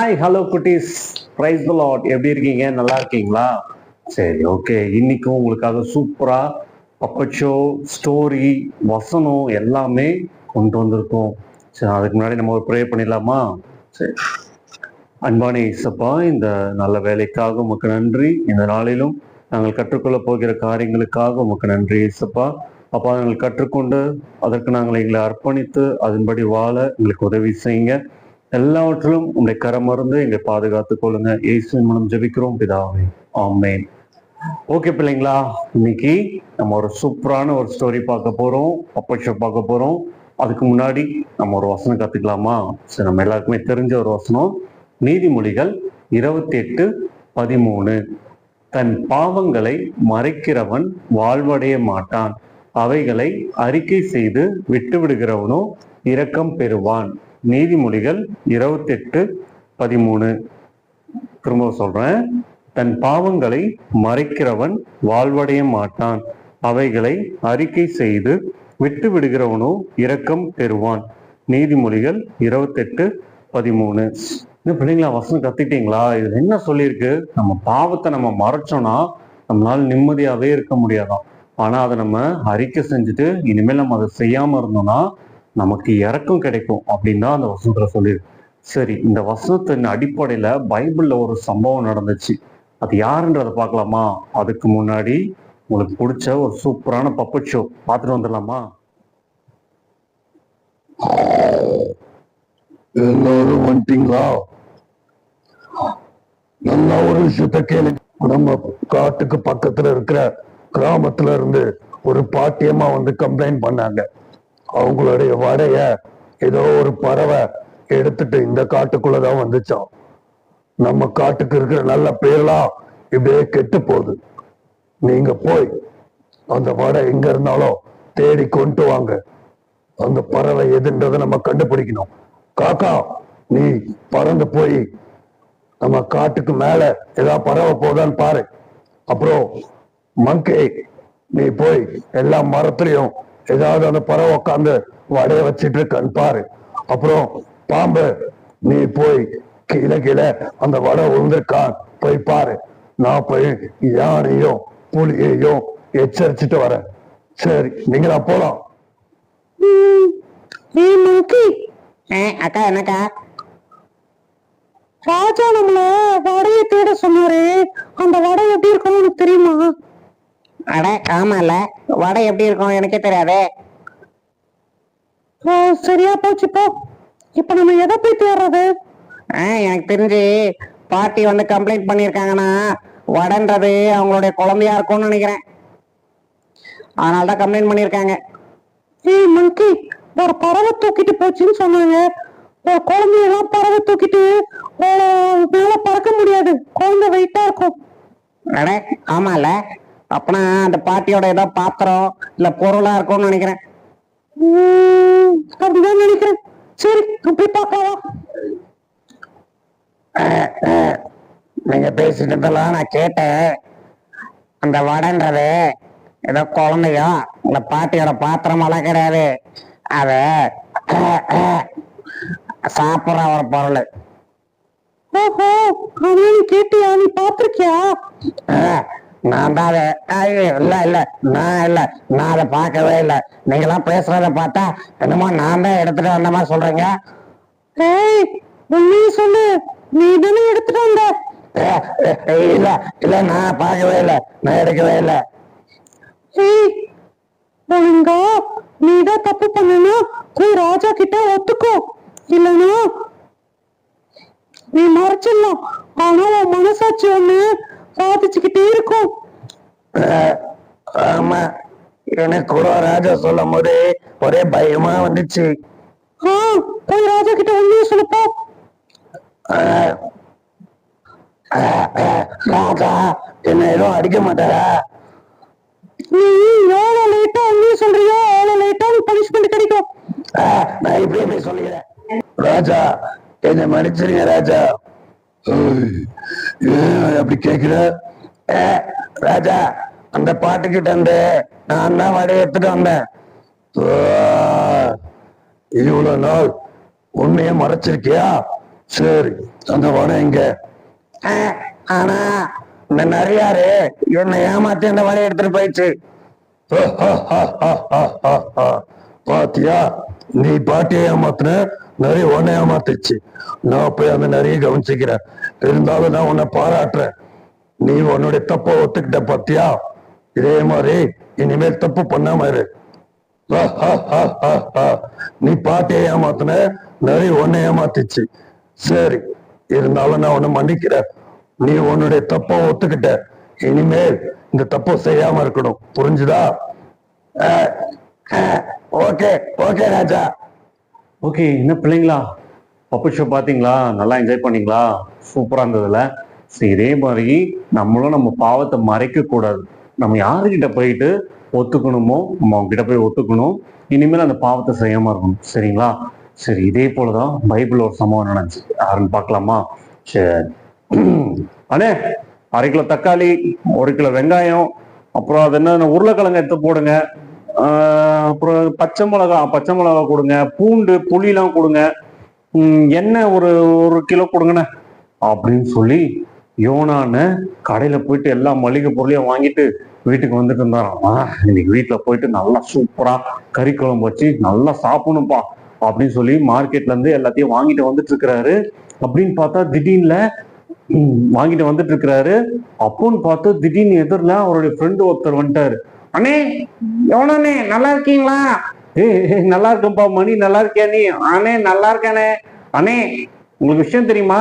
Hi hello குட்டீஸ். பிரைஸ் லாட் எப்படி இருக்கீங்க? நல்லா இருக்கீங்களா? சரி ஓகே இன்னைக்கும் உங்களுக்காக சூப்பரா பப்பச்சோ ஸ்டோரி வசனம் எல்லாமே கொண்டு வந்திருக்கோம். சரி அதுக்கு முன்னாடி நம்ம ஒரு ப்ரே பண்ணிடலாமா? சரி. அன்பானே இசப்பா இந்த நல்ல வேலைக்காக உமக்கு நன்றி. இந்த நாளிலும் நாங்கள் கற்றுக்கொள்ள போகிற காரியங்களுக்காக உமக்கு நன்றி இசப்பா அப்பா நாங்கள் கற்றுக்கொண்டு அதற்கு நாங்கள் எங்களை அர்ப்பணித்து அதன்படி வாழ எங்களுக்கு உதவி செய்யுங்க. எல்லாவற்றிலும் உங்களுடைய மறந்து எங்களை பாதுகாத்துக் கொள்ளுங்க. இயேசுவின் மூலம் ஜெபிக்கிறோம் பிதாவே. ஆமேன். ஓகே பிள்ளைங்களா இன்னைக்கு நம்ம ஒரு சூப்பரான ஒரு ஸ்டோரி பார்க்க போறோம் பப்பஷோ பார்க்க போறோம். அதுக்கு முன்னாடி நம்ம ஒரு வசனம் கத்துக்கலாமா? சரி நம்ம எல்லாருக்குமே தெரிஞ்ச ஒரு வசனம். நீதிமொழிகள் இருபத்தி எட்டு பதிமூணு. தன் பாவங்களை மறைக்கிறவன் வாழ்வடைய மாட்டான். அவைகளை அறிக்கை செய்து விட்டு விடுகிறவனோ இரக்கம் பெறுவான். நீதிமொழிகள் இருபத்தெட்டு பதிமூணு. திரும்ப சொல்றேன். தன் பாவங்களை மறைக்கிறவன் வாழ்வடைய மாட்டான். அவைகளை அறிக்கை செய்து விட்டு விடுகிறவனோ இரக்கம் பெறுவான். நீதிமொழிகள் இருபத்தெட்டு பதிமூணு. இன்னும் பிள்ளைங்களா வசனம் கத்துக்கிட்டீங்களா? இதுல என்ன சொல்லியிருக்கு? நம்ம பாவத்தை நம்ம மறைச்சோம்னா நம்மளால நிம்மதியாவே இருக்க முடியாதாம் ஆனா அதை நம்ம அறிக்கை செஞ்சுட்டு இனிமேல் நம்ம அதை செய்யாம இருந்தோம்னா நமக்கு இறக்கம் கிடைக்கும் அப்படின்னு தான் அந்த வசனத்துல சொல்லியிருக்கு. சரி இந்த வசனத்தின் அடிப்படையில பைபிள்ல ஒரு சம்பவம் நடந்துச்சு. அது யாருன்றதை பார்க்கலாமா? அதுக்கு முன்னாடி உங்களுக்கு பிடிச்ச ஒரு சூப்பரான பப்பட் ஷோ பார்த்துட்டு வந்துடலாமா? எல்லாரும் வந்துட்டீங்களா? நல்லா ஒரு விஷயத்த கேளு நம்ம காட்டுக்கு பக்கத்துல இருக்கிற கிராமத்துல இருந்து ஒரு பாட்டியமா வந்து கம்ப்ளைண்ட் பண்ணாங்க. அவங்களுடைய வடைய ஏதோ ஒரு பறவை எடுத்துட்டு இந்த காட்டுக்குள்ளதான் வந்துச்சோம். நம்ம காட்டுக்கு இருக்கிற நல்ல பேர்லாம் இப்படியே கெட்டு போகுது. நீங்க போய் அந்த வடை எங்க இருந்தாலும் தேடி கொண்டு வாங்க. அந்த பறவை எதுன்றதை நம்ம கண்டுபிடிக்கணும். காக்கா நீ பறந்து போய் நம்ம காட்டுக்கு மேல ஏதாவது பறவை போதான்னு பாரு. அப்புறம் மங்கை நீ போய் எல்லா மரத்துலயும் ஏதாவது அந்த பறவை உட்காந்து வடைய வச்சிட்டு இருக்கான்னு பாரு. அப்புறம் பாம்பு நீ போய் கீழே கீழே அந்த வடை விழுந்திருக்கான் போய் பாரு. நான் போய் யானையும் புலியையும் எச்சரிச்சுட்டு வரேன். சரி நீங்களா போலாம். அக்கா என்னக்கா? ராஜா நம்மள வடைய தேட சொன்னாரு. அந்த வடை எப்படி இருக்கும்னு உனக்கு தெரியுமா? அட ஆமால வடை எப்படி இருக்கும் எனக்கே தெரியாதே. சரியா போச்சு போ. இப்ப நம்ம எதை போய் தேடுறது? எனக்கு தெரிஞ்சு பாட்டி வந்து கம்ப்ளைண்ட் பண்ணியிருக்காங்கன்னா வடைன்றது அவங்களுடைய குழந்தையா இருக்கும்னு நினைக்கிறேன். அதனால தான் கம்ப்ளைண்ட் பண்ணியிருக்காங்க. ஏய் மங்கி ஒரு பறவை தூக்கிட்டு போச்சுன்னு சொன்னாங்க. ஒரு குழந்தையெல்லாம் பறவை தூக்கிட்டு மேல பறக்க முடியாது. குழந்தை வெயிட்டா இருக்கும். அட ஆமால அப்பனா அந்த பாட்டியோட ஏதோ பாத்திரம் இல்ல பொருளா இருக்கும்னு நினைக்கிறேன். அப்படிதான் நினைக்கிறேன். சரி போய் பார்க்கலாம். நீங்க பேசிட்டு இருந்தெல்லாம் நான் கேட்டேன். அந்த வடைன்றது ஏதோ குழந்தையோ இந்த பாட்டியோட பாத்திரமெல்லாம் கிடையாது. அத சாப்பிட்ற ஒரு பொருள். ஓஹோ கேட்டியா? நீ பாத்திருக்கியா நான் தான் அதை இல்ல இல்ல. நான் இல்ல. நான் அதை பார்க்கவே இல்லை. நீங்களாம் பேசுறத பார்த்தா என்னமோ நான் தான் எடுத்துட்டு வந்த மாதிரி சொல்றீங்க. ஏய் உண்மையை சொல்லு. நீ தானே எடுத்துட்டு வந்த? இல்ல இல்ல நான் பார்க்கவே இல்லை. நான் எடுக்கவே இல்லை. ஏய் ஒழுங்கா நீ தான் தப்பு பண்ணனா போய் ராஜா கிட்ட ஒத்துக்கோ. இல்லனா நீ மறைச்சிடலாம். ஆனா உன் மனசாட்சி ஒண்ணு பாதிச்சுக்கிட்டே இருக்கும். ஆமா. எனக்கு கூட ராஜா சொல்லும் போது ஒரே பயமா வந்துச்சு. போய் ராஜா கிட்ட உண்மையை சொல்லுப்போ. ராஜா என்ன எதுவும் அடிக்க மாட்டாரா? நீ எவ்வளவு லேட்டா உண்மையை சொல்றியோ அவ்வளவு லேட்டா பனிஷ்மெண்ட் கிடைக்கும். நான் இப்படி இப்படி சொல்லிக்கிறேன். ராஜா என்ன மன்னிச்சிருங்க ராஜா. ஏய், ஏன் அப்படி கேக்குற அஹ், ராஜா அந்த பாட்டுக்கிட்ட இருந்து நான் தான் வடை எடுத்துட்டு வந்தேன். இவ்வளவு நாள் உன்னைய மறைச்சிருக்கியா? சரி அந்த வடை இங்க ஆனா இந்த நிறையாரு என்னை ஏமாத்தி அந்த வலையை எடுத்துட்டு போயிடுச்சு. பாத்தியா? நீ பாட்டியை ஏமாத்துன நிறைய உன்னை ஏமாத்துச்சு நான் போய் அந்த நிறைய கவனிச்சுக்கிறேன். இருந்தாலும் நான் உன்னை பாராட்டுறேன். நீ உன்னுடைய தப்ப ஒத்துக்கிட்ட பாத்தியா? இதே மாதிரி இனிமேல் தப்பு பண்ணாம இரு. நீ பாட்டியை ஏமாத்துன நிறைய உன்னை ஏமாத்துச்சு. சரி இருந்தாலும் நான் உன்னை மன்னிக்கிறேன். நீ உன்னுடைய தப்ப ஒத்துக்கிட்ட. இனிமேல் இந்த தப்பை செய்யாம இருக்கணும். புரிஞ்சுதா? ஓகே ஓகே ராஜா. ஓகே என்ன பிள்ளைங்களா? பப்பு ஷோ பார்த்தீங்களா நல்லா என்ஜாய் பண்ணீங்களா? சூப்பராக இருந்ததுல. சரி இதே மாதிரி நம்மளும் நம்ம பாவத்தை மறைக்க கூடாது. நம்ம யாருக்கிட்ட போயிட்டு ஒத்துக்கணுமோ நம்ம அவங்க கிட்ட போய் ஒத்துக்கணும். இனிமேல் அந்த பாவத்தை செய்யாம இருக்கணும். சரிங்களா? சரி இதே போலதான் பைபிள் ஒரு சம்பவம் நினைச்சு யாருன்னு பார்க்கலாமா? சரி. அண்ணே அரை கிலோ தக்காளி ஒரு கிலோ வெங்காயம் அப்புறம் அது என்ன உருளைக்கிழங்கு எடுத்து போடுங்க. அப்புறம் பச்சை மிளகா பச்சை மிளகா கொடுங்க. பூண்டு புளிலாம் கொடுங்க. எண்ணெய் ஒரு ஒரு கிலோ கொடுங்கண்ணே. அப்படின்னு சொல்லி யோனான்னு கடையில போயிட்டு எல்லா மளிகை பொருளையும் வாங்கிட்டு வீட்டுக்கு வந்துட்டு இருந்தாராம். இன்னைக்கு வீட்டுல போயிட்டு நல்லா சூப்பரா கறி குழம்பு வச்சு நல்லா சாப்பிடணும்ப்பா அப்படின்னு சொல்லி மார்க்கெட்ல இருந்து எல்லாத்தையும் வாங்கிட்டு வந்துட்டு இருக்கிறாரு. அப்படின்னு பார்த்தா திடீர்ல வாங்கிட்டு வந்துட்டு இருக்கிறாரு. அப்போன்னு பார்த்து திடீர்னு எதிரில் அவருடைய ஃப்ரெண்டு ஒருத்தர் வந்துட்டாரு. அண்ணே எவனே நல்லா இருக்கீங்களா? ஏ நல்லா இருக்கும்பா மணி நல்லா இருக்கியா நீ? அண்ணே நல்லா இருக்கானே. அண்ணே உங்களுக்கு விஷயம் தெரியுமா?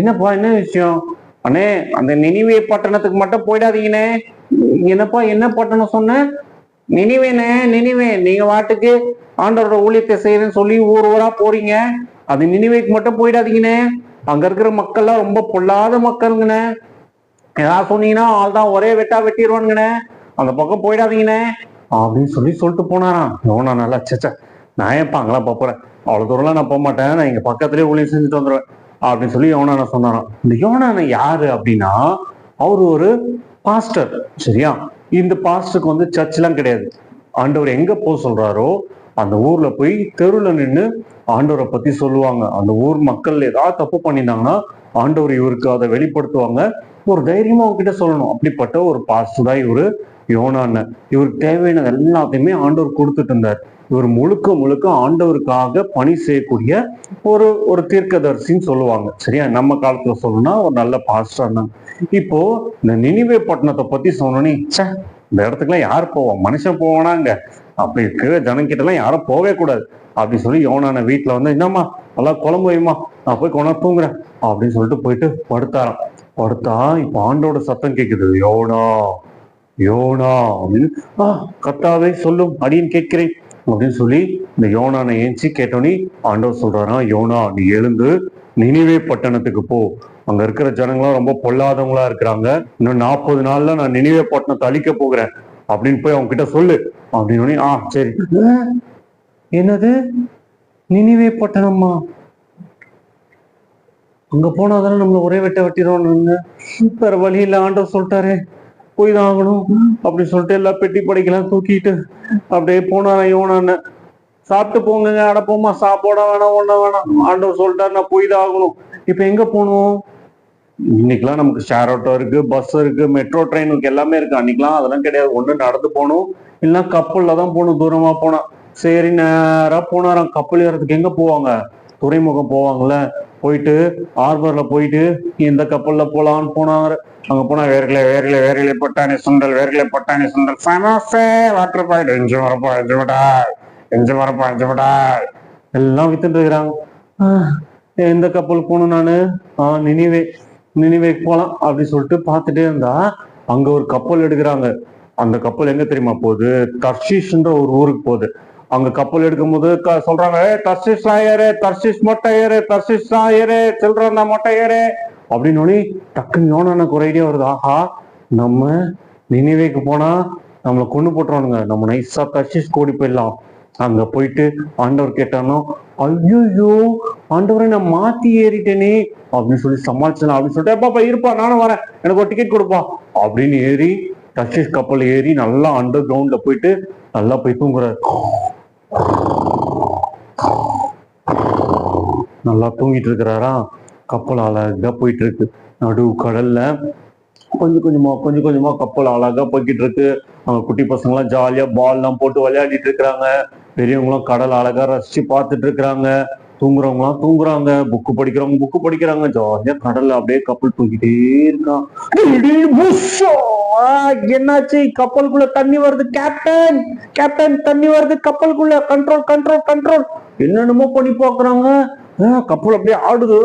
என்னப்பா என்ன விஷயம்? அண்ணே அந்த நினைவே பட்டணத்துக்கு மட்டும் போயிடாதீங்கண்ணே. என்னப்பா என்ன பட்டணம் சொன்ன? நினைவேண்ணே நினைவே நீங்க வாட்டுக்கு ஆண்டவரோட ஊழியத்தை செய்யறேன்னு சொல்லி ஊர் ஊரா போறீங்க. அது நினைவேக்கு மட்டும் போயிடாதீங்கண்ணே. அங்க இருக்கிற மக்கள்லாம் ரொம்ப பொல்லாத மக்களுங்கண்ணே. ஏதாவது சொன்னீங்கன்னா ஆள் தான் ஒரே வெட்டா வெட்டிடுவானுங்கண்ணே அந்த பக்கம் போயிடாதீங்கண்ணே. அப்படின்னு சொல்லி சொல்லிட்டு போனாராம். யோனா நல்லா சச்சா நான் ஏன்ப்பா அங்கெல்லாம் போறேன்? அவ்வளவு தூரம்லாம் நான் போக மாட்டேன். நான் இங்க பக்கத்துலயே ஊழியம் செஞ்சுட்டு வந்துடுவேன் அப்படின்னு சொல்லி யோனான சொன்னானா இந்த யோனான யாரு அப்படின்னா அவர் ஒரு பாஸ்டர் சரியா? இந்த பாஸ்டருக்கு வந்து சர்ச்லாம் கிடையாது. ஆண்டவர் எங்க போக சொல்றாரோ அந்த ஊர்ல போய் தெருவில் நின்று ஆண்டவரை பத்தி சொல்லுவாங்க. அந்த ஊர் மக்கள் ஏதாவது தப்பு பண்ணியிருந்தாங்கன்னா ஆண்டவர் இவருக்கு அதை வெளிப்படுத்துவாங்க. ஒரு தைரியமா அவங்க கிட்ட சொல்லணும். அப்படிப்பட்ட ஒரு பாஸ்டர் தான் இவரு. யோனான்னு. இவருக்கு தேவையானது எல்லாத்தையுமே ஆண்டவர் கொடுத்துட்டு இருந்தார். இவர் முழுக்க முழுக்க ஆண்டவருக்காக பணி செய்யக்கூடிய ஒரு ஒரு தீர்க்கதரிசின்னு சொல்லுவாங்க. சரியா? நம்ம காலத்துல சொல்லணும்னா ஒரு நல்ல பாஸ்டர் இருந்தாங்க இப்போ இந்த நினிவே பட்டணத்தை பத்தி சொன்னோன்னே ச்சே. இந்த இடத்துக்குலாம் யார் போவா? மனுஷன் போவானாங்க. அப்படி இருக்கிற ஜனங்கிட்ட எல்லாம் யாரும் போவே கூடாது. அப்படி சொல்லி யோனான வீட்டுல வந்து என்னம்மா? நல்லா குழம்பு வைமா நான் போய் கொண்டா தூங்குறேன். அப்படின்னு சொல்லிட்டு போயிட்டு படுத்தாராம். படுத்தா இப்ப ஆண்டோட சத்தம் கேக்குது. யோனா யோனா அப்படின்னு ஆ கத்தாவே சொல்லும் அடின்னு கேட்கிறேன் அப்படின்னு சொல்லி இந்த யோனானை ஏஞ்சி கேட்டோன்னே ஆண்டவர் சொல்றாரா யோனா நீ எழுந்து நினைவே பட்டணத்துக்கு போ. அங்க இருக்கிற ஜனங்களாம் ரொம்ப பொல்லாதவங்களா இருக்கிறாங்க. இன்னும் நாற்பது நாள்ல நான் நினைவே பட்டணத்தை அழிக்க போகிறேன். அப்படின்னு போய் அவங்க கிட்ட சொல்லு. அப்படின்னு ஆ சரி. என்னது? நினைவே பட்டணமா அங்க போனா தானே நம்மள ஒரே வெட்ட வெட்டிடுவோம்னு வேற வழி இல்ல ஆண்டவர் சொல்லிட்டாரு போய் தான் ஆகணும் அப்படின்னு சொல்லிட்டு எல்லா பெட்டி படைக்கெல்லாம் தூக்கிட்டு அப்படியே போனாரா யோனான்னு சாப்பிட்டு போங்க அட போமா சாப்பாட வேணாம் ஒண்ணு வேணாம். ஆண்டவர் சொல்லிட்டாரு நான் போய் தான் ஆகணும் இப்ப எங்க போகணும்? இன்னைக்கெல்லாம் நமக்கு ஷேர் ஆட்டோ இருக்கு பஸ் இருக்கு மெட்ரோ ட்ரெயின் இருக்கு எல்லாமே இருக்கு. அன்னைக்கெல்லாம் அதெல்லாம் கிடையாது. ஒண்ணு நடந்து போகணும் இல்லைன்னா கப்பல்ல தான் போகணும் தூரமா போனா. சரி நேரா போனாராம் கப்பல் ஏறதுக்கு எங்க போவாங்க? துறைமுகம் போவாங்கல்ல போயிட்டு ஹார்பர்ல போயிட்டு எந்த கப்பல்ல போலான்னு போனார் அங்க போனா வேர்களை வேர்களை வேர்களை பட்டாணி சுண்டல் வேர்களை பட்டாணி சுண்டல். சமோசே வாட்டர் பாயிண்ட் எஞ்சு வரப்பா எஞ்சு விடா எஞ்சு வரப்பா எஞ்சு விடா எல்லாம் வித்துட்டு இருக்கிறாங்க. எந்த கப்பல் போகணும் நானு. ஆஹ் நினிவே நினைவேக்கு போலாம் அப்படின்னு சொல்லிட்டு பார்த்துட்டே இருந்தா அங்க ஒரு கப்பல் எடுக்கிறாங்க. அந்த கப்பல் எங்க தெரியுமா போகுது? தர்ஷீஷ்ன்ற ஒரு ஊருக்கு போகுது. அங்க கப்பல் எடுக்கும் போது க- சொல்றாங்க "ஏய், தர்ஷீஷ் ஏறு மொட்டை ஏறு தர்சிஸ் ஏறு சில்றா மொட்டை ஏறு. அப்படின்னு உடனே டக்குன்னு யோனானுக்கு ஒரு ஐடியா வருது. ஆஹா நம்ம நினைவேக்கு போனா நம்மளை கொண்டு போட்டுருவானுங்க. நம்ம நைஸா தர்சிஸ் கூடி போயிடலாம். அங்க போயிட்டு ஆண்டவர் கேட்டானோ ஐயோ ஆண்டவரை நான் மாத்தி ஏறிட்டேனே. அப்படின்னு சொல்லி சமாளிச்சேன். அப்படின்னு சொல்லிட்டு பாப்பா இருப்பா நானும் வரேன். எனக்கு ஒரு டிக்கெட் கொடுப்பா. அப்படின்னு ஏறி டர்ஷிஷ் கப்பல் ஏறி நல்லா அண்டர் கிரவுண்ட்ல போயிட்டு நல்லா போய் தூங்குறாரு. நல்லா தூங்கிட்டு இருக்கிறாரா? கப்பல் அழகா போயிட்டு இருக்கு நடு கடல்ல கொஞ்சம் கொஞ்சமா கொஞ்சம் கொஞ்சமா கப்பல் அழகா போய்கிட்டு இருக்கு அவங்க குட்டி பசங்க எல்லாம் ஜாலியா பால் எல்லாம் போட்டு விளையாடிட்டு இருக்கிறாங்க. பெரியவங்களும் கடல் அழகா ரசிச்சு பார்த்துட்டு இருக்கிறாங்க. தூங்குறவங்க எல்லாம் தூங்குறாங்க. புக்கு படிக்கிறவங்க புக்கு படிக்கிறாங்க. ஜாலியா கடல்ல அப்படியே கப்பல் தூக்கிட்டே இருக்கான். என்னாச்சு? கப்பலுக்குள்ள தண்ணி வருது கேப்டன் கேப்டன் தண்ணி வருது கப்பலுக்குள்ள. கண்ட்ரோல் கண்ட்ரோல் கண்ட்ரோல் என்னென்னமோ பண்ணி பாக்குறாங்க கப்பல் அப்படியே ஆடுது.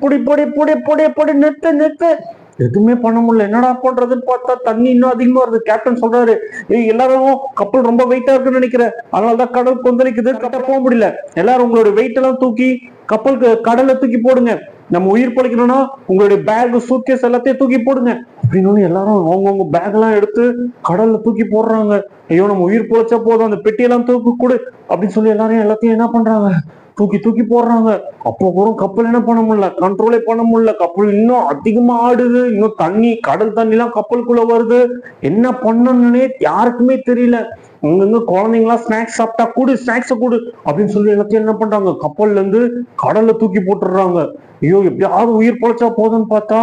புடி புடி புடி புடி புடி நிறுத்து நிறுத்து. எதுவுமே பண்ண முடியல. என்னடா பண்றதுன்னு பார்த்தா தண்ணி இன்னும் அதிகமா வருது. கேப்டன் சொல்றாரு ஏய் எல்லாரும் கப்பல் ரொம்ப வெயிட்டா இருக்குன்னு நினைக்கிறேன் அதனாலதான் கடல் கொந்தளிக்குது. கட்ட போக முடியல. எல்லாரும் உங்களோட வெயிட் எல்லாம் தூக்கி கப்பலுக்கு கடலை தூக்கி போடுங்க. நம்ம உயிர் பழிக்கணும்னா உங்களுடைய பேக் சூட்கேஸ் எல்லாத்தையும் தூக்கி போடுங்க. அப்படின்னு எல்லாரும் அவங்கவுங்க பேக் எல்லாம் எடுத்து கடல்ல தூக்கி போடுறாங்க. ஐயோ நம்ம உயிர் பொழைச்சா போதும். அந்த பெட்டியெல்லாம் தூக்கி கொடு. அப்படின்னு சொல்லி எல்லாரும் எல்லாத்தையும் என்ன பண்றாங்க? தூக்கி தூக்கி போடுறாங்க. அப்போ கூட கப்பல் என்ன பண்ண முடியல? கண்ட்ரோலே பண்ண முடியல. கப்பல் இன்னும் அதிகமா ஆடுது. இன்னும் தண்ணி கடல் தண்ணி எல்லாம் கப்பலுக்குள்ள வருது. என்ன பண்ணணும்னே யாருக்குமே தெரியல. அங்கங்க குழந்தைங்களா ஸ்நாக்ஸ் சாப்பிட்டா கூடு ஸ்நாக்ஸை கூடு அப்படின்னு சொல்லி எல்லாத்தையும் என்ன பண்றாங்க? கப்பல்ல இருந்து கடல்ல தூக்கி போட்டுடுறாங்க. ஐயோ எப்படியாவது உயிர் பொழைச்சா போதும்னு பார்த்தா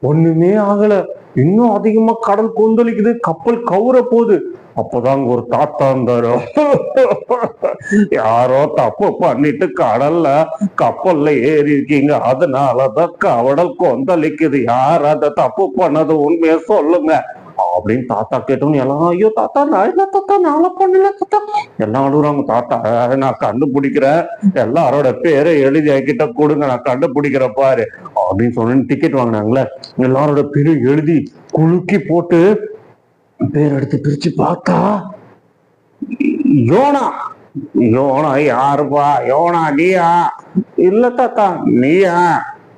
ஒண்ணுமே ஆகல. இன்னும் அதிகமா கடல் கொந்தளிக்குது கப்பல் கவுற போகுது அப்பதான் ஒரு தாத்தா இருந்தாரு. யாரோ தப்பு பண்ணிட்டு கடல்ல கப்பல்ல ஏறி இருக்கீங்க. அதனாலதான் கடல் கொந்தளிக்குது. யார் அதை தப்பு பண்ணது? உண்மையை சொல்லுங்க. அப்படின்னு தாத்தா கேட்டோன்னு எல்லாம் ஐயோ தாத்தா நான் தாத்தா நாள பண்ணல தாத்தா? எல்லாம் அழுகுறாங்க தாத்தா நான் கண்டுபிடிக்கிறேன். எல்லாரோட பேரை எழுதி என்கிட்ட கொடுங்க நான் கண்டுபிடிக்கிறேன் பாரு. அப்படின்னு சொன்னு டிக்கெட் வாங்கினாங்களே. எல்லாரோட பேரும் எழுதி குலுக்கி போட்டு பேர் எடுத்து பிரிச்சு பார்த்தா யோனா யோனா யாருப்பா? யோனா நீயா? இல்ல தாத்தா நீயா?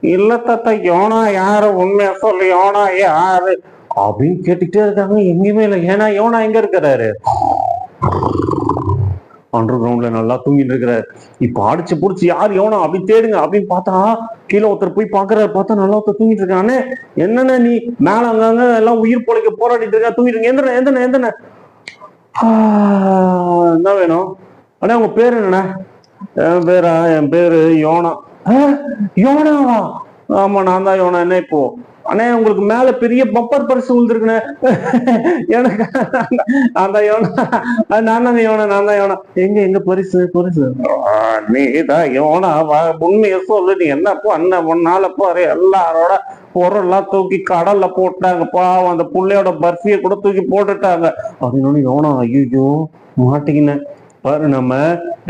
இல்ல தாத்தா யோனா யாரு? உண்மையா சொல்லு யோனா யாரு? அப்படின்னு கேட்டுக்கிட்டே இருக்காங்க. எங்கேயுமே இல்லை. ஏன்னா யோனா எங்க இருக்கிறாரு? அண்டர் கிரவுண்ட்ல நல்லா தூங்கிட்டு இருக்கிறாரு. இப்ப அடிச்சு புடிச்சு யார் யோனா அப்படி தேடுங்க அப்படின்னு பார்த்தா கீழே ஒருத்தர் போய் பாக்குறாரு பார்த்தா நல்லா ஒருத்தர் தூங்கிட்டு இருக்கானே. என்னென்ன நீ? மேல அங்கங்க எல்லாம் உயிர் பொழைக்க போராடிட்டு இருக்கா. தூங்கிட்டு இருக்க. எந்தன எந்தன எந்தன என்ன வேணும்? அண்ணா உங்க பேர் என்னண்ணா? என் பேரா? என் பேரு யோனா. யோனாவா? ஆமா நான் தான் யோனா. என்ன இப்போ? அண்ணே உங்களுக்கு மேல பெரிய பப்பர் பரிசு விழுந்துருக்குண்ணே. எனக்கு அந்த யோனா நான் தான் யோனா நான் தான் யோனா. எங்க எங்க பரிசு பரிசு நீ நீதான் யோனா வா உண்மையை சொல்லு. நீ என்னப்போ அண்ணன் ஒன்னால பாரு. எல்லாரோட பொருள்லாம் தூக்கி கடல்ல போட்டாங்க. பாவம் அந்த புள்ளையோட பர்ஃபியை கூட தூக்கி போட்டுட்டாங்க. அப்படின்னு யோனா ஐயோ மாட்டிக்கினேன் பாரு நம்ம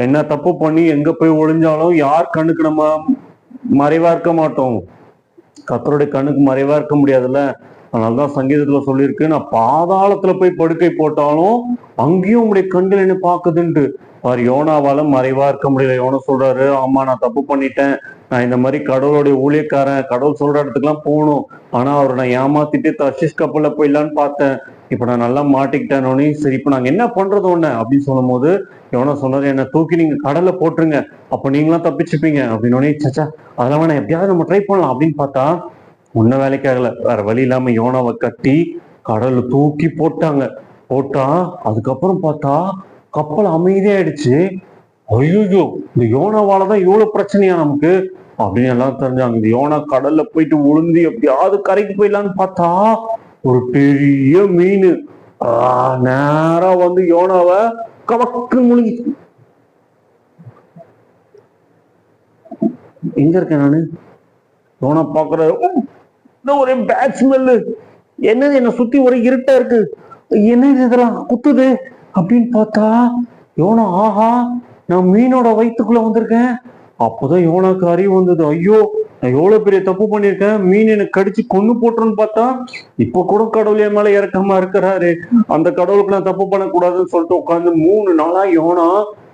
என்ன தப்பு பண்ணி எங்க போய் ஒளிஞ்சாலும் யார் கண்ணுக்கு நம்ம மறைவா இருக்க மாட்டோம். கத்தருடைய கண்ணுக்கு மறைவா இருக்க முடியாதுல்ல? அதனாலதான் சங்கீதத்துல சொல்லியிருக்கு நான் பாதாளத்துல போய் படுக்கை போட்டாலும் அங்கேயும் உங்களுடைய கண்கள் என்ன பாக்குதுன்ட்டு அவர் யோனாவால மறைவா இருக்க முடியல. யோனா சொல்றாரு ஆமா நான் தப்பு பண்ணிட்டேன். நான் இந்த மாதிரி கடவுளுடைய ஊழியக்காரன் கடவுள் சொல்ற இடத்துக்குலாம் போகணும். ஆனா அவரை நான் ஏமாத்திட்டு தர்ஷிஷ் கப்பல்ல போயிடலான்னு பார்த்தேன். இப்ப நான் நல்லா மாட்டிக்கிட்டேனோனே சரி இப்ப நாங்க என்ன பண்றது ஒண்ணு அப்படின்னு சொல்லும் போது எவனோ சொன்னது என்ன தூக்கி நீங்க கடல்ல போட்டுருங்க. அப்ப நீங்களாம் தப்பிச்சுப்பீங்க. அப்படின்னு சச்சா அதெல்லாம் வேணாம் எப்படியாவது நம்ம ட்ரை பண்ணலாம். அப்படின்னு பார்த்தா ஒன்ன வேலைக்கு ஆகல. வேற வழி இல்லாம யோனாவை கட்டி கடல்ல தூக்கி போட்டாங்க. போட்டா அதுக்கப்புறம் பார்த்தா கப்பல் அமைதியாயிடுச்சு. ஐயோ இந்த யோனாவால தான் இவ்வளவு பிரச்சனையா நமக்கு? அப்படின்னு எல்லாம் தெரிஞ்சாங்க. இந்த யோனா கடல்ல போயிட்டு உளுந்து எப்படியாவது கரைக்கு போயிடலான்னு பார்த்தா ஒரு பெரிய மீன். நேரா வந்து யோனாவை கவக்கு முழுங்கி. எங்க இருக்கேன் நானு? யோனா பாக்குற இந்த ஒரே பேட் ஸ்மெல்லு என்னது என்ன சுத்தி ஒரே இருட்டா இருக்கு. என்ன இதெல்லாம்? குத்துது? அப்படின்னு பார்த்தா யோனா ஆஹா நான் மீனோட வயிற்றுக்குள்ள வந்திருக்கேன். அப்போதான் யோனாக்கு அறிவு வந்தது. ஐயோ நான் எவ்வளவு பெரிய தப்பு பண்ணியிருக்கேன்? மீன் எனக்கு கடிச்சு கொண்டு போட்டுருன்னு பார்த்தா இப்ப கூட கடவுள் என் மேல இறக்கமா இருக்கிறாரு. அந்த கடவுளுக்கு நான் தப்பு பண்ணக்கூடாதுன்னு சொல்லிட்டு உட்காந்து மூணு நாளா யோனா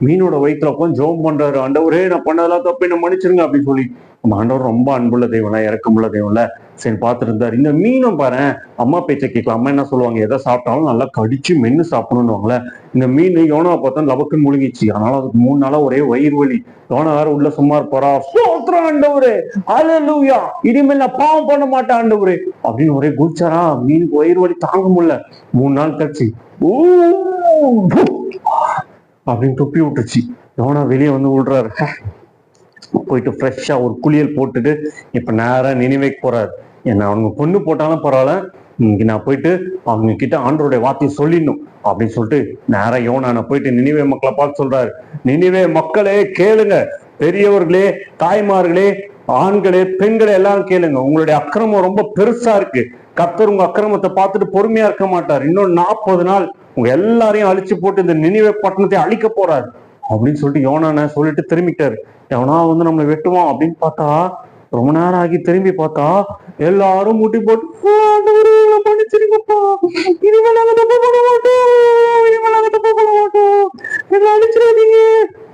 மீனோட வயிற்றுல உட்காந்து ஜோம் பண்றாரு. ஆண்டவரே நான் பண்ணதெல்லாம் தப்பு என்ன மன்னிச்சிருங்க அப்படின்னு சொல்லி. நம்ம ஆண்டவர் ரொம்ப அன்புள்ள தெய்வம்ல இறக்கமுள்ள தெய்வம்ல சரி பார்த்துருந்தார். இருந்தாரு இந்த மீனும் பாரு அம்மா பேச்சை கேட்கலாம். அம்மா என்ன சொல்லுவாங்க? எதை சாப்பிட்டாலும் நல்லா கடிச்சு மென்னு சாப்பிடணும்னுவாங்களே இந்த மீன் யோனா பார்த்தா லபக்குன்னு முழுங்கிச்சு அதனால அதுக்கு மூணு நாளா ஒரே வயிறு வலி. யோனா வேற உள்ள சும்மா இருப்பாரா? ஸ்தோத்திரம் ஆண்டவரு. அல்லேலூயா இனிமேல் நான் பாவம் பண்ண மாட்டேன் ஆண்டவரு. அப்படின்னு ஒரே குச்சாரா மீனுக்கு வயிறு வலி தாங்க முடியல. மூணு நாள் கழிச்சு ஊ, அப்படின்னு துப்பி விட்டுச்சு எவனா வெளியே வந்து விடுறாரு போயிட்டு ஃப்ரெஷ்ஷா ஒரு குளியல் போட்டுட்டு இப்ப நேராக நினைவைக்கு போறாரு. என்ன அவங்க பொண்ணு போட்டாலும் பரவாயில்ல. இன்னைக்கு நான் போயிட்டு அவங்க கிட்ட ஆண்டருடைய வார்த்தையை சொல்லிடணும் அப்படின்னு சொல்லிட்டு நேராக யோனான போயிட்டு நினைவே மக்களை பார்த்து சொல்றாரு. நினைவே மக்களே கேளுங்க. பெரியவர்களே தாய்மார்களே ஆண்களே பெண்களே எல்லாம் கேளுங்க. உங்களுடைய அக்கிரமம் ரொம்ப பெருசா இருக்கு. கத்தர் உங்க அக்கிரமத்தை பார்த்துட்டு பொறுமையா இருக்க மாட்டார். இன்னும் நாற்பது நாள் உங்க எல்லாரையும் அழிச்சு போட்டு இந்த நினைவே பட்டணத்தை அழிக்க போறாரு அப்படின்னு சொல்லிட்டு யோனான சொல்லிட்டு திரும்பிட்டாரு. எவனா வந்து நம்மளை வெட்டுவான் அப்படின்னு பார்த்தா ரொம்ப நேரம் ஆகி திரும்பி பார்த்தா எல்லாரும் முட்டி போட்டு "ஆ, இனிமேல் நாங்க தப்பு பண்ண மாட்டோம். இனிமேல் நாங்க தப்பு பண்ண மாட்டோம். எங்களை அழிச்சிடாதீங்க.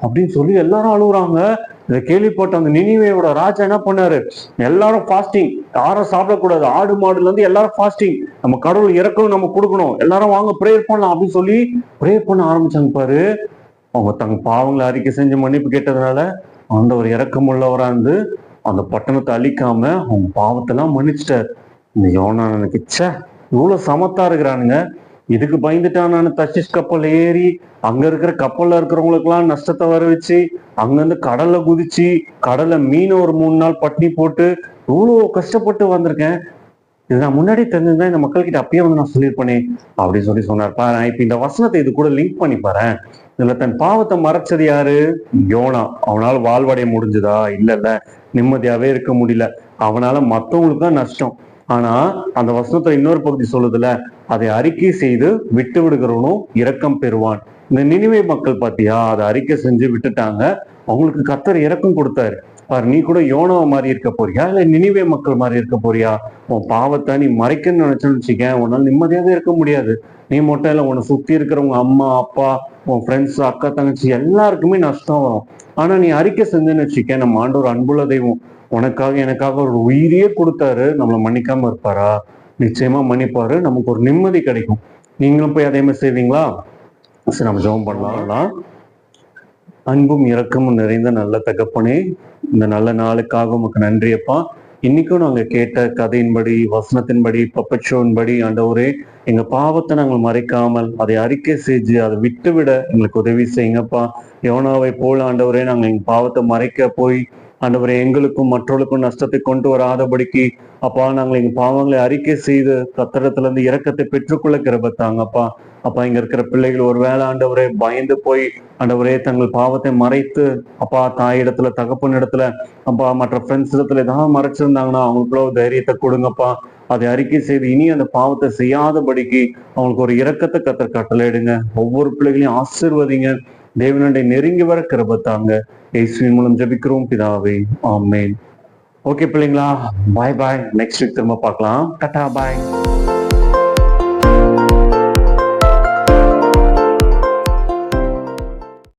அப்படின்னு சொல்லி எல்லாரும் அழுகுறாங்க. இதை கேள்விப்பட்ட அந்த நினைவையோட ராஜா என்ன பண்ணாரு? எல்லாரும் ஃபாஸ்டிங் யாரும் சாப்பிடக்கூடாது. ஆடு மாடுல இருந்து எல்லாரும் ஃபாஸ்டிங் நம்ம கடவுள் இறக்கணும் நம்ம கொடுக்கணும். எல்லாரும் வாங்க ப்ரேயர் பண்ணலாம் அப்படின்னு சொல்லி ப்ரேயர் பண்ண ஆரம்பிச்சாங்க பாரு. அவங்க தங்க பாவங்களை அறிக்கை செஞ்சு மன்னிப்பு கேட்டதுனால ஆண்டவர் இரக்கமுள்ளவரா இருந்து அந்த பட்டணத்தை அழிக்காம அவங்க பாவத்தெல்லாம் மன்னிச்சிட்டார். இந்த யோனானுக்கு சே இவ்வளவு சமத்தா இருக்கிறானுங்க. இதுக்கு பயந்துட்டான் நான் தஷிஷ் கப்பல் ஏறி அங்க இருக்கிற கப்பல்ல இருக்கிறவங்களுக்கெல்லாம் நஷ்டத்தை வர வச்சு அங்கிருந்து கடல்ல குதிச்சு கடல்ல மீன் ஒரு மூணு நாள் பட்டினி போட்டு இவ்வளவு கஷ்டப்பட்டு வந்திருக்கேன். இது நான் முன்னாடி தெரிஞ்சிருந்தா இந்த மக்கள்கிட்ட அப்பயே வந்து நான் சொல்லியிருப்பேனே அப்படின்னு சொல்லி சொன்னார். பாரு இப்ப இந்த வசனத்தை இது கூட லிங்க் பண்ணி பாரு இதுல தன் பாவத்தை மறைச்சது யாரு? யோனா. அவனால வாழ்வடைய முடிஞ்சுதா? இல்ல இல்ல நிம்மதியாவே இருக்க முடியல. அவனால மத்தவங்களுக்கு தான் நஷ்டம். ஆனா அந்த வசனத்துல இன்னொரு பகுதி சொல்லுதுல அதை அறிக்கை செய்து விட்டு விடுகிறவனும் இரக்கம் பெறுவான். இந்த நினைவை மக்கள் பாத்தியா? அதை அறிக்கை செஞ்சு விட்டுட்டாங்க. அவங்களுக்கு கத்தர் இறக்கம் கொடுத்தாரு. பாரு நீ கூட யோனவ மாதிரி இருக்க போறியா? இல்ல நினைவே மக்கள் மாதிரி இருக்க போறியா? உன் பாவத்தை நீ மறைக்கன்னு நினைச்சேன்னு வச்சுக்க உன்னால நிம்மதியாவே இருக்க முடியாது. நீ மட்டும் இல்ல உன்னை சுத்தி இருக்கிறவங்க அம்மா அப்பா உன் ஃப்ரெண்ட்ஸ் அக்கா தங்கச்சி எல்லாருக்குமே நஷ்டம் வரும். ஆனா நீ அறிக்கை செஞ்சுன்னு வச்சுக்க நம்ம ஆண்டவர் அன்புள்ள தெய்வம். உனக்காக எனக்காக ஒரு உயிரையே கொடுத்தாரு. நம்மளை மன்னிக்காம இருப்பாரா? நிச்சயமா மன்னிப்பாரு. நமக்கு ஒரு நிம்மதி கிடைக்கும். நீங்களும் போய் அதே மாதிரி செய்வீங்களா? சரி நம்ம ஜெபம் பண்ணலாம். அன்பும் இரக்கமும் நிறைந்த நல்ல தகப்பனே இந்த நல்ல நாளுக்காக உமக்கு நன்றியப்பா. இன்னைக்கும் நாங்கள் கேட்ட கதையின்படி வசனத்தின்படி பப்பச்சோன்படி ஆண்டவரே எங்க பாவத்தை நாங்கள் மறைக்காமல் அதை அறிக்கை செஞ்சு அதை விட்டு விட எங்களுக்கு உதவி செய்யுங்கப்பா. யோனாவை போல ஆண்டவரே நாங்கள் எங்க பாவத்தை மறைக்க போய் ஆண்டவரே எங்களுக்கும் மற்றவர்களுக்கும் நஷ்டத்தை கொண்டு வராதபடிக்கு அப்பா நாங்கள் எங்க பாவங்களை அறிக்கை செய்து கத்தடத்துல இருந்து பெற்றுக்கொள்ள கிருபத்தாங்கப்பா அப்பா. இங்க இருக்கிற பிள்ளைகள் ஒரு வேளை ஆண்டவரே பயந்து போய் ஆண்டவரே தங்கள் பாவத்தை மறைத்து அப்பா தாய் இடத்துல தகப்பன் இடத்துல அப்பா மற்ற ஃப்ரெண்ட்ஸ் இடத்துல ஏதாவது மறைச்சிருந்தாங்கன்னா அவங்களுக்குள்ள ஒரு தைரியத்தை கொடுங்கப்பா. அதை அறிக்கை செய்து இனி அந்த பாவத்தை செய்யாதபடிக்கு அவங்களுக்கு ஒரு இறக்கத்தை கத்தர் கட்டளையிடுங்க. ஒவ்வொரு பிள்ளைகளையும் ஆசிர்வதிங்க. தேவனண்டை நெருங்கி வர கிருபத்தாங்க. இயேசுவின் மூலம் ஜபிக்கிறோம். பிதாவே ஆமேன். ஓகே பிள்ளைங்களா பாய் பாய் நெக்ஸ்ட் வீக் திரும்ப பார்க்கலாம். டட்டா பாய்